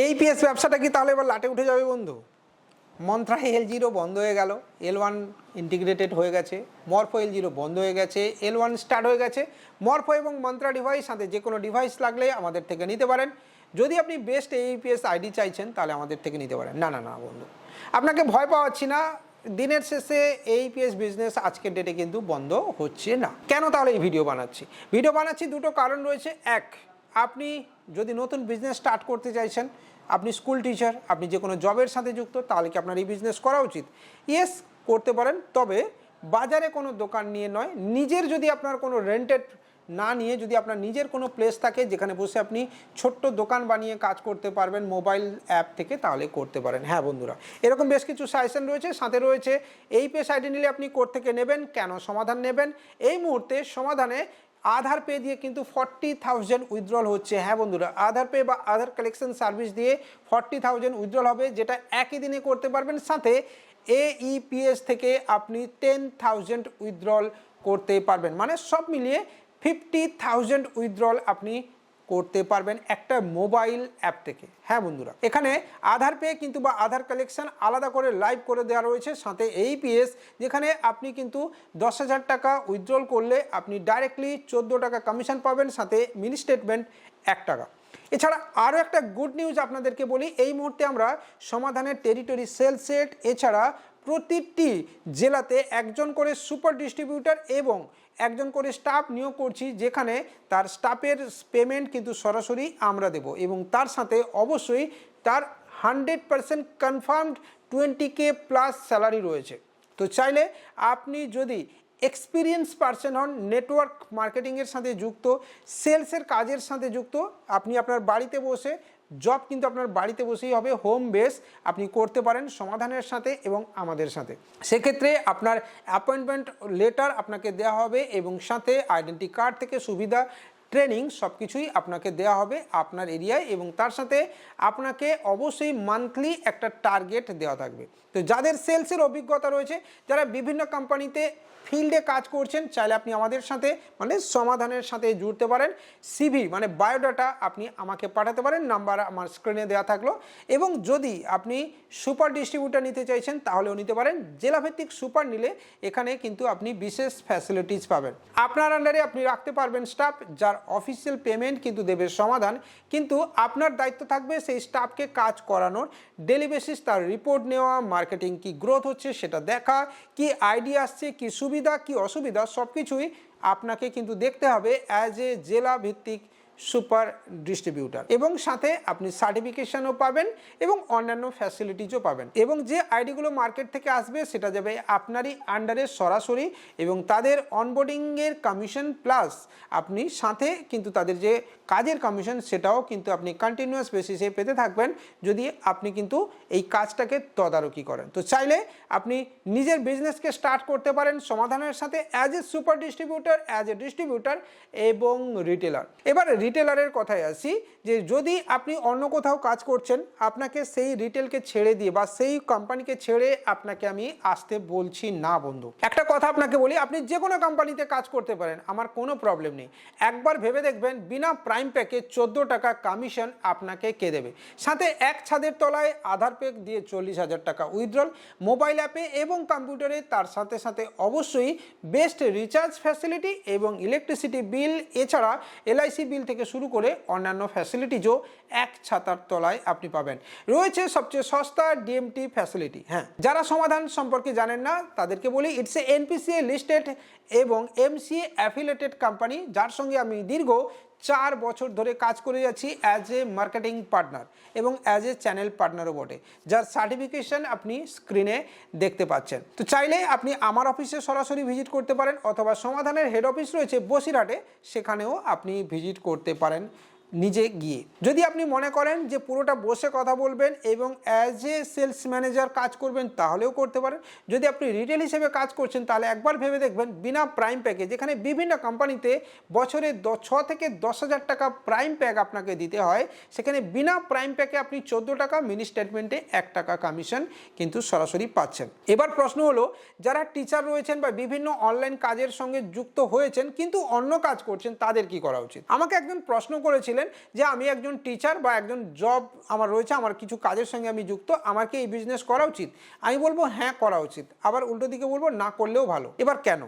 এই পিএস ব্যবসাটা কি তাহলে এবার লাটে উঠে যাবে বন্ধু? মন্ত্রা এল জিরো বন্ধ হয়ে গেল এল ওয়ান ইন্টিগ্রেটেড হয়ে গেছে, মরফো এল জিরো বন্ধ হয়ে গেছে এল ওয়ান স্টার্ট হয়ে গেছে, মরফো এবং মন্ত্রা ডিভাইস সাথে যে কোনো ডিভাইস লাগলে আমাদের থেকে নিতে পারেন। যদি আপনি বেস্ট এইপিএস আইডি চাইছেন, তাহলে আমাদের থেকে নিতে পারেন। না না না, বন্ধু। আপনাকে ভয় পাওয়াচ্ছি না, দিনের শেষে এইপিএস বিজনেস আজকের ডেটে কিন্তু বন্ধ হচ্ছে না। কেন তাহলে এই ভিডিও বানাচ্ছি? ভিডিও বানাচ্ছি দুটো কারণ রয়েছে। এক আপনি যদি নতুন বিজনেস স্টার্ট করতে চাইছেন, আপনি স্কুল টিচার আপনি যে কোনো জবের সাথে যুক্ত, তাহলে কি আপনার এই বিজনেস করা উচিত? ইয়েস করতে পারেন, তবে বাজারে কোনো দোকান নিয়ে নয়, নিজের যদি আপনার কোনো রেন্টেড না নিয়ে যদি আপনার নিজের কোনো প্লেস থাকে, যেখানে বসে আপনি ছোট্ট দোকান বানিয়ে কাজ করতে পারবেন মোবাইল অ্যাপ থেকে, তাহলে করতে পারেন। হ্যাঁ বন্ধুরা, এরকম বেশ কিছু সাজেশন রয়েছে, সাথে রয়েছে, এই পেস আইডি নিলে আপনি কোর্ট থেকে নেবেন, কেন সমাধান নেবেন? এই মুহূর্তে সমাধানে আধার পে দিয়ে কিন্তু ফর্টি থাউজেন্ড উইথড্রল হচ্ছে। হ্যাঁ বন্ধুরা, আধার পে বা আধার কালেকশন সার্ভিস দিয়ে ফর্টি থাউজেন্ড উইথড্রল হবে, যেটা একই দিনে করতে পারবেন। সাথে এইপিএস থেকে আপনি টেন থাউজেন্ড উইথড্রল করতে পারবেন। মানে সব মিলিয়ে ফিফটি থাউজেন্ড উইথড্রল আপনি করতে পারবেন একটা মোবাইল অ্যাপ থেকে। হ্যাঁ বন্ধুরা, এখানে আধার পে কিন্তু বা আধার কালেকশন আলাদা করে লাইভ করে দেওয়া রয়েছে, সাথে এই পিএস যেখানে আপনি কিন্তু দশ হাজার টাকা উইথড্রল করলে আপনি ডাইরেক্টলি চোদ্দ টাকা কমিশন পাবেন, সাথে মিনি স্টেটমেন্ট এক টাকা। এছাড়া আরও একটা গুড নিউজ আপনাদেরকে বলি, এই মুহূর্তে আমরা সমাধানের টেরিটরি সেল সেট এছাড়া প্রতিটি জেলাতে একজন করে সুপার ডিস্ট্রিবিউটার এবং একজন করে স্টাফ নিয়োগ করছি, যেখানে তার স্টাফের পেমেন্ট কিন্তু সরাসরি আমরা দেব এবং তার সাথে অবশ্যই তার hundred percent confirmed twenty K plus salary রয়েছে। তো চাইলে আপনি যদি এক্সপিরিয়েন্স পার্সন হন নেটওয়ার্ক মার্কেটিংয়ের সাথে যুক্ত সেলসের কাজের সাথে যুক্ত, আপনি আপনার বাড়িতে বসে জব কিন্তু আপনার বাড়িতে বসেই হবে হোম বেস আপনি করতে পারেন সমাধানের সাথে এবং আমাদের সাথে। সেক্ষেত্রে আপনার অ্যাপয়েন্টমেন্ট লেটার আপনাকে দেওয়া হবে এবং সাথে আইডেন্টি কার্ড থেকে সুবিধা ট্রেনিং সব কিছুই আপনাকে দেওয়া হবে আপনার এরিয়ায় এবং তার সাথে আপনাকে অবশ্যই মান্থলি একটা টার্গেট দেওয়া থাকবে। তো যাদের সেলসের অভিজ্ঞতা রয়েছে, যারা বিভিন্ন কোম্পানিতে ফিল্ডে কাজ করছেন, চাইলে আপনি আমাদের সাথে মানে সমাধানের সাথে জুড়তে পারেন। সিভি মানে বায়োডাটা আপনি আমাকে পাঠাতে পারেন, নাম্বার আমার স্ক্রিনে দেওয়া থাকল। এবং যদি আপনি সুপার ডিস্ট্রিবিউটার নিতে চাইছেন, তাহলেও নিতে পারেন। জেলাভিত্তিক সুপার নিলে এখানে কিন্তু আপনি বিশেষ ফ্যাসিলিটিস পাবেন। আপনার আন্ডারে আপনি রাখতে পারবেন স্টাফ যার অফিসিয়াল পেমেন্ট কিন্তু দেবে সমাধান। কিন্তু আপনার দায়িত্ব থাকবে সেই স্টাফকে কাজ করানোর। ডেলি বেসিস তার রিপোর্ট নেওয়া মার্কেটিং কি গ্রোথ হচ্ছে সেটা দেখা, কি আইডিয়া আসছে, কি সুবিধা কি অসুবিধা সব কিছুই আপনাকে কিন্তু দেখতে হবে অ্যাজ এ জেলা ভিত্তিক সুপার ডিস্ট্রিবিউটার। এবং সাথে আপনি সার্টিফিকেশনও পাবেন এবং অন্যান্য ফ্যাসিলিটিসও পাবেন। এবং যে আইডিগুলো মার্কেট থেকে আসবে, সেটা যাবে আপনারই আন্ডারে সরাসরি এবং তাদের অনবোর্ডিংয়ের কমিশন প্লাস আপনি সাথে কিন্তু তাদের যে কাজের কমিশন সেটাও কিন্তু আপনি কন্টিনিউয়াস বেসিসে পেতে থাকবেন। যদি আপনি কিন্তু এই কাজটাকে তদারকি করেন। তো চাইলে আপনি নিজের বিজনেসকে স্টার্ট করতে পারেন সমাধানের সাথে as a super distributor as a distributor এবং রিটেলার এবার রিটেলারের কথায় আসি যে যদি আপনি অন্য কোথাও কাজ করছেন, আপনাকে সেই রিটেলকে ছেড়ে দিয়ে বা সেই কোম্পানিকে ছেড়ে আপনাকে আমি আসতে বলছি না বন্ধু। একটা কথা আপনাকে বলি, আপনি যে কোনো কোম্পানিতে কাজ করতে পারেন, আমার কোনো প্রবলেম নেই। একবার ভেবে দেখবেন বিনা প্রাইম প্যাকে চোদ্দ টাকা কমিশন আপনাকে কে দেবে? সাথে এক ছাদের তলায় আধার প্যাক দিয়ে চল্লিশ হাজার টাকা উইথড্রল মোবাইল অ্যাপে এবং কম্পিউটারে তার সাথে সাথে অবশ্যই বেস্ট রিচার্জ ফ্যাসিলিটি এবং ইলেকট্রিসিটি বিল এছাড়া এলআইসি বিল থেকে শুরু করে অন্যান্য ফ্যাসিলিটিজও এক ছাতার তলায় আপনি পাবেন। রয়েছে সবচেয়ে সস্তা ডিএমটি ফ্যাসিলিটি হ্যাঁ যারা সমাধান সম্পর্কে জানেন না, তাদেরকে বলি ইটস এ এনপিসিএ লিস্টেড এবং এমসিএ অ্যাফিলেটেড কোম্পানি যার সঙ্গে আমি দীর্ঘ চার বছর ধরে কাজ করে যাচ্ছি অ্যাজ এ মার্কেটিং পার্টনার এবং অ্যাজ এ চ্যানেল পার্টনারও বটে, যার সার্টিফিকেশন আপনি স্ক্রিনে দেখতে পাচ্ছেন। তো চাইলে আপনি আমার অফিসে সরাসরি ভিজিট করতে পারেন, অথবা সমাধানের হেড অফিস রয়েছে বসিরহাটে, সেখানেও আপনি ভিজিট করতে পারেন। নিজে গিয়ে। যদি আপনি মনে করেন যে পুরোটা বসে কথা বলবেন এবং অ্যাজ এ সেলস ম্যানেজার কাজ করবেন, তাহলেও করতে পারেন। যদি আপনি রিটেল হিসেবে কাজ করছেন, তাহলে একবার ভেবে দেখবেন বিনা প্রাইম প্যাকে যেখানে বিভিন্ন কোম্পানিতে বছরে ছ থেকে দশ হাজার টাকা প্রাইম প্যাক আপনাকে দিতে হয়। সেখানে বিনা প্রাইম প্যাকে আপনি চোদ্দ টাকা মিনি স্টেটমেন্টে এক টাকা কমিশন কিন্তু সরাসরি পাচ্ছেন। এবার প্রশ্ন হলো, যারা টিচার রয়েছেন বা বিভিন্ন অনলাইন কাজের সঙ্গে যুক্ত হয়েছেন, কিন্তু অন্য কাজ করছেন, তাদের কি করা উচিত? আমাকে একজন প্রশ্ন করেছিলেন দেখলেন যে আমি একজন টিচার বা একজন জব আমার রয়েছে, আমার কিছু কাজের সঙ্গে আমি যুক্ত, আমাকে এই বিজনেস করা উচিত। আমি বলব হ্যাঁ করা উচিত। আবার উল্টো দিকে বলব না করলেও ভালো। এবার কেন?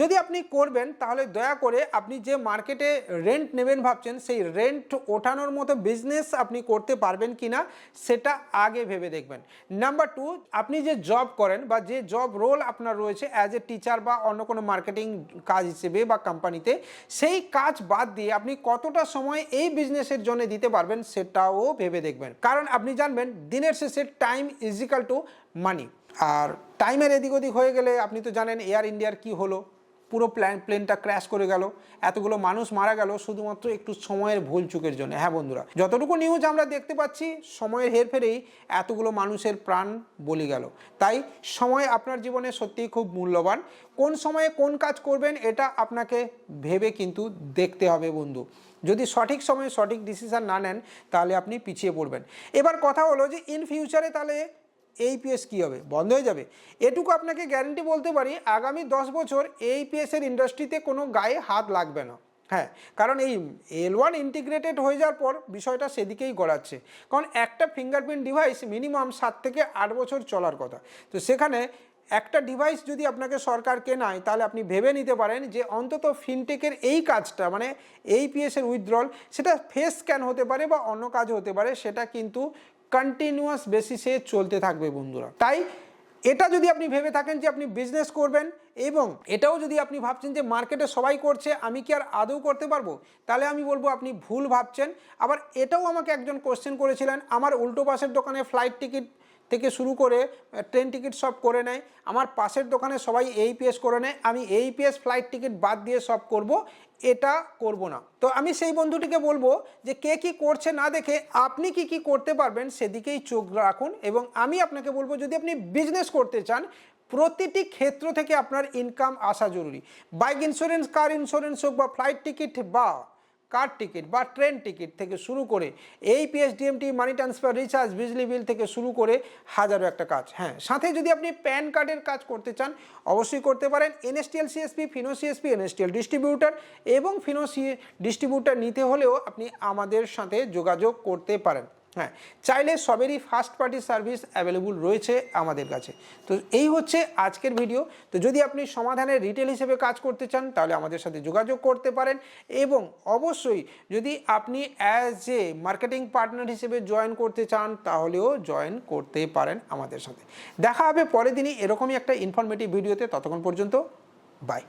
যদি আপনি করবেন, তাহলে দয়া করে আপনি যে মার্কেটে রেন্ট নেবেন ভাবছেন, সেই রেন্ট ওঠানোর মতো বিজনেস আপনি করতে পারবেন কি না সেটা আগে ভেবে দেখবেন। নাম্বার টু আপনি যে জব করেন বা যে জব রোল আপনার রয়েছে অ্যাজ এ টিচার বা অন্য কোনো মার্কেটিং কাজ হিসেবে বা কোম্পানিতে সেই কাজ বাদ দিয়ে আপনি কতটা সময় এই বিজনেসের জন্য দিতে পারবেন, সেটাও ভেবে দেখবেন। কারণ আপনি জানবেন, দিনের শেষে time is equal to money আর টাইমের এদিক ওদিক হয়ে গেলে, আপনি তো জানেন এয়ার ইন্ডিয়ার কি হলো। পুরো প্ল্যান প্লেনটা ক্র্যাশ করে গেল। এতগুলো মানুষ মারা গেল শুধুমাত্র একটু সময়ের ভুল চুকের জন্য। হ্যাঁ বন্ধুরা, যতটুকু নিউজ আমরা দেখতে পাচ্ছি, সময়ের হেরফেরেই এতগুলো মানুষের প্রাণ বলি গেল। তাই সময় আপনার জীবনে সত্যিই খুব মূল্যবান। কোন সময়ে কোন কাজ করবেন, এটা আপনাকে ভেবে কিন্তু দেখতে হবে বন্ধু। যদি সঠিক সময়ে সঠিক ডিসিশন না নেন, তাহলে আপনি পিছিয়ে পড়বেন। এবার কথা হলো যে ইন ফিউচারে তাহলে এই পিএস কী হবে? বন্ধ হয়ে যাবে। এটুকু আপনাকে গ্যারেন্টি বলতে পারি, আগামী দশ বছর এই পিএসের ইন্ডাস্ট্রিতে কোনো গায়ে হাত লাগবে না। হ্যাঁ কারণ এই এল ওয়ান ইন্টিগ্রেটেড হয়ে যাওয়ার পর বিষয়টা সেদিকেই গড়াচ্ছে। কারণ একটা ফিঙ্গারপ্রিন্ট ডিভাইস মিনিমাম সাত থেকে আট বছর চলার কথা। তো সেখানে একটা ডিভাইস যদি আপনাকে সরকার কেনায়, তাহলে আপনি ভেবে নিতে পারেন যে অন্তত ফিনটেকের এই কাজটা মানে এই পিএসের উইথড্রল সেটা ফেস স্ক্যান হতে পারে বা অন্য কাজ হতে পারে, সেটা কিন্তু কন্টিনিউয়াস বেসিসে চলতে থাকবে বন্ধুরা। তাই এটা যদি আপনি ভেবে থাকেন যে আপনি বিজনেস করবেন এবং এটাও যদি আপনি ভাবছেন যে মার্কেটে সবাই করছে, আমি কি আর আদৌ করতে পারব? তাহলে আমি বলব আপনি ভুল ভাবছেন। আবার এটাও আমাকে একজন কোশ্চেন করেছিলেন, আমার উল্টো পাশের দোকানে ফ্লাইট টিকিট থেকে শুরু করে ট্রেন টিকিট সব করে নেয়। আমার পাশের দোকানে সবাই এই পিএস করে নেয়। আমি এই পিএস ফ্লাইট টিকিট বাদ দিয়ে সব করব, এটা করব না। তো আমি সেই বন্ধুটিকে বলব যে, কে কি করছে না দেখে আপনি কি কি করতে পারবেন সেদিকেই চোখ রাখুন এবং আমি আপনাকে বলব, যদি আপনি বিজনেস করতে চান, প্রতিটি ক্ষেত্র থেকে আপনার ইনকাম আসা জরুরি। বাইক ইন্স্যুরেন্স কার ইন্স্যুরেন্স হোক বা ফ্লাইট টিকিট বা কার টিকিট বা ট্রেন টিকিট থেকে শুরু করে এই পিএসডিএমটি মানি ট্রান্সফার রিচার্জ বিজলি বিল থেকে শুরু করে হাজারো একটা কাজ। হ্যাঁ সাথে যদি আপনি প্যান কার্ডের কাজ করতে চান, অবশ্যই করতে পারেন NSTL CSP Fino CSP NSTL distributor এবং ফিনো সি ডিস্ট্রিবিউটার নিতে হলেও আপনি আমাদের সাথে যোগাযোগ করতে পারেন। হ্যাঁ চাইলে সবেরই ফার্স্ট পার্টি সার্ভিস অ্যাভেলেবল রয়েছে আমাদের কাছে। তো এই হচ্ছে আজকের ভিডিও তো যদি আপনি সমাধানের রিটেল হিসেবে কাজ করতে চান, তাহলে আমাদের সাথে যোগাযোগ করতে পারেন এবং অবশ্যই যদি আপনি অ্যাজ এ মার্কেটিং পার্টনার হিসেবে জয়েন করতে চান, তাহলেও জয়েন করতে পারেন আমাদের সাথে। দেখা হবে পরের দিনই এরকমই একটা ইনফরমেটিভ ভিডিওতে ততক্ষণ পর্যন্ত বাই